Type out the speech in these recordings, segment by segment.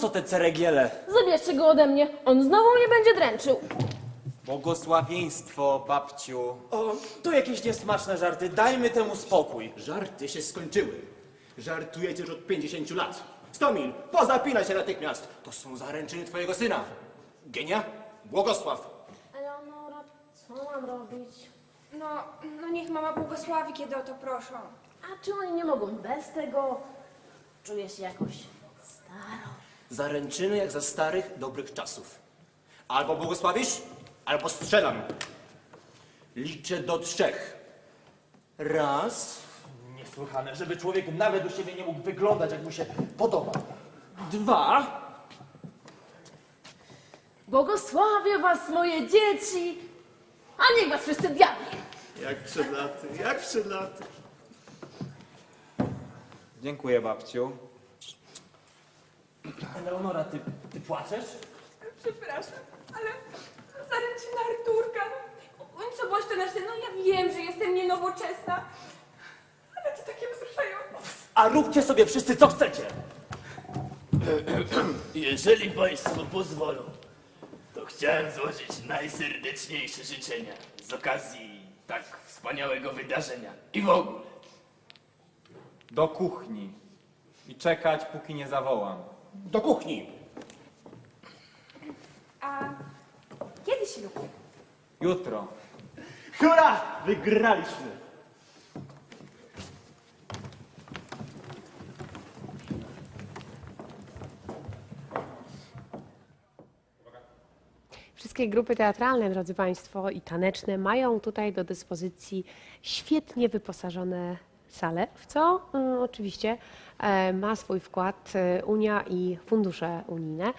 co te ceregiele? Zabierzcie go ode mnie, on znowu mnie będzie dręczył. Błogosławieństwo, babciu. O, to jakieś niesmaczne żarty, dajmy temu spokój. Żarty się skończyły. Żartujecie już od 50 lat. Stomil, pozapinaj się natychmiast. To są zaręczyny twojego syna. Genia, błogosław. Eleonora, co mam robić? No, no niech mama błogosławi, kiedy o to proszą. A czy oni nie mogą bez tego? Czuję się jakoś. Zaręczyny jak za starych, dobrych czasów. Albo błogosławisz, albo strzelam. Liczę do trzech. Raz, Niesłychane, żeby człowiek nawet u siebie nie mógł wyglądać, jak mu się podoba. Dwa. Błogosławię was, moje dzieci, a niech was wszyscy diabli. jak przed laty, jak przed laty. Dziękuję, babciu. Eleonora, ty, ty płaczesz? Przepraszam, ale zaręczyna Arturka. No, co bądź to nasz syn, no ja wiem, że jestem nienowoczesna. Ale to takie wzruszające. A róbcie sobie wszyscy, co chcecie. Jeżeli Państwo pozwolą, to chciałem złożyć najserdeczniejsze życzenia z okazji tak wspaniałego wydarzenia i w ogóle. Do kuchni i czekać, póki nie zawołam. Do kuchni. A kiedy ślub? Jutro. Hurra! Wygraliśmy. Wszystkie grupy teatralne, drodzy Państwo, i taneczne mają tutaj do dyspozycji świetnie wyposażone sale, w co mm, oczywiście e, ma swój wkład e, Unia i fundusze unijne.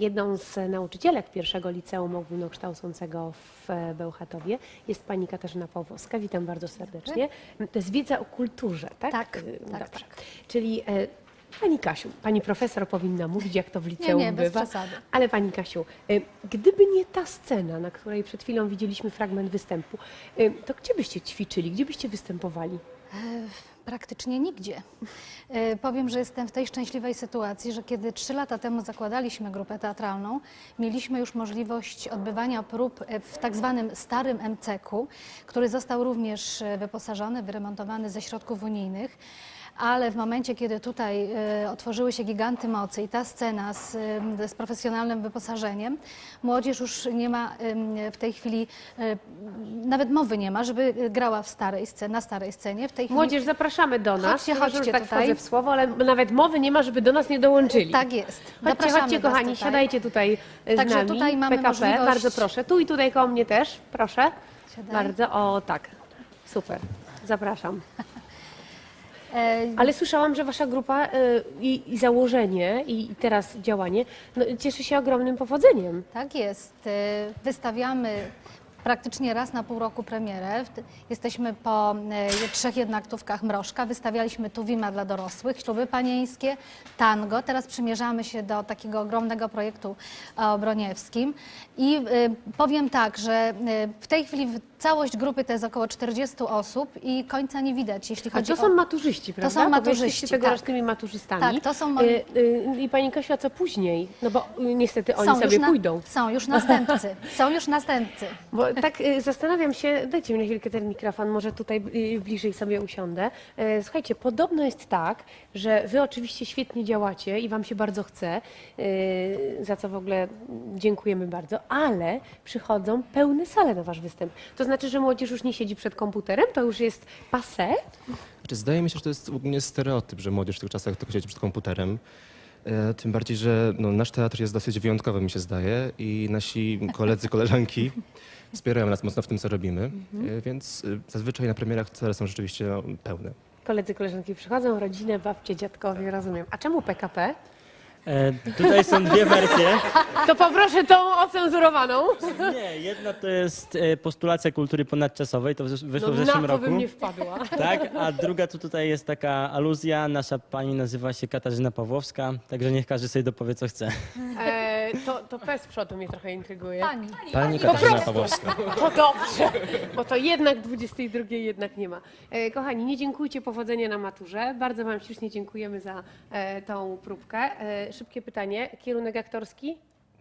Jedną z nauczycielek pierwszego liceum ogólnokształcącego w e, Bełchatowie jest pani Katarzyna Pawłowska. Witam bardzo serdecznie. To jest wiedza o kulturze, tak? Tak, tak, Dobrze. Czyli e, Pani Kasiu, pani profesor powinna mówić, jak to w liceum nie, bez bywa. przesady. Ale pani Kasiu, gdyby nie ta scena, na której przed chwilą widzieliśmy fragment występu, to gdzie byście ćwiczyli, gdzie byście występowali? Praktycznie nigdzie. E, Powiem, że jestem w tej szczęśliwej sytuacji, że kiedy trzy lata temu zakładaliśmy grupę teatralną, mieliśmy już możliwość odbywania prób e, w tak zwanym starym MCK-u, który został również e, wyposażony, wyremontowany ze środków unijnych. Ale w momencie, kiedy tutaj e, otworzyły się giganty mocy i ta scena z, e, z profesjonalnym wyposażeniem, młodzież już nie ma w tej chwili, e, nawet mowy nie ma, żeby grała w starej scenie, na starej scenie. W tej chwili Młodzież, zapraszamy do nas. Chodźcie, chodźcie tak tutaj. w słowo, ale nawet mowy nie ma, żeby do nas nie dołączyli. Tak jest. Chodźcie, Zapraszamy chodźcie kochani, tutaj. siadajcie tutaj z Także nami. tutaj mamy PKP, możliwość- bardzo proszę. Tu i tutaj koło mnie też, proszę. Siadaj. Bardzo, o tak, super, zapraszam. E, Ale słyszałam, że wasza grupa y, i, i założenie i, i teraz działanie no, cieszy się ogromnym powodzeniem. Tak jest. E, Wystawiamy praktycznie raz na pół roku premierę. W- Jesteśmy po e, trzech jednaktówkach Mrożka. Wystawialiśmy Tuwima dla dorosłych, śluby panieńskie, tango. Teraz przymierzamy się do takiego ogromnego projektu e, broniewskim. I e, powiem tak, że e, w tej chwili w- całość grupy to jest około 40 osób i końca nie widać, jeśli A chodzi to są o... maturzyści, prawda? są Bo wy maturzyści, jesteście tak. tegorocznymi maturzystami. Tak, to są Y, y, I pani Kasiu, a co później? No bo y, niestety oni Są sobie na- pójdą. Są już następcy. Są już następcy. Bo tak y, zastanawiam się, dajcie mi na chwilkę ten mikrofon, może tutaj y, bliżej sobie usiądę. Słuchajcie, podobno jest tak, że wy oczywiście świetnie działacie i wam się bardzo chce, y, za co w ogóle dziękujemy bardzo, ale przychodzą pełne sale na wasz występ. To znaczy, że młodzież już nie siedzi przed komputerem, to już jest passé? Znaczy, zdaje mi się, że to jest ogólnie stereotyp, że młodzież w tych czasach tylko siedzi przed komputerem. E, tym bardziej, że no, nasz teatr jest dosyć wyjątkowy, mi się zdaje, i nasi koledzy, koleżanki wspierają nas mocno w tym, co robimy, e, więc e, zazwyczaj na premierach cele są rzeczywiście no, pełne. Koledzy, koleżanki przychodzą, rodzinę, babcie, dziadkowie, rozumiem. A czemu PKP? E, tutaj są dwie wersje. To poproszę tą ocenzurowaną. Nie, jedna to jest e, postulacja kultury ponadczasowej, to wysz- wyszło w No, zeszłym na to roku. bym nie wpadła. Tak, a druga to tutaj jest taka aluzja. Nasza pani nazywa się Katarzyna Pawłowska, także niech każdy sobie dopowie co chce. E, to, to P z przodu mnie trochę intryguje. Pani. Pani Katarzyna. Pawłowska. To dobrze, bo to jednak 22 jednak nie ma. E, kochani, nie dziękujcie, powodzenia na maturze. Bardzo Wam ślicznie dziękujemy za e, tą próbkę. E, szybkie pytanie, kierunek aktorski?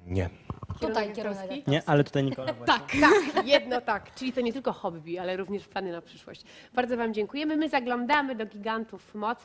Nie. Tutaj kierunek. Nie, ale tutaj Nikola właśnie. Tak, tak, jedno tak. Czyli to nie tylko hobby, ale również plany na przyszłość. Bardzo Wam dziękujemy. My zaglądamy do gigantów mocy.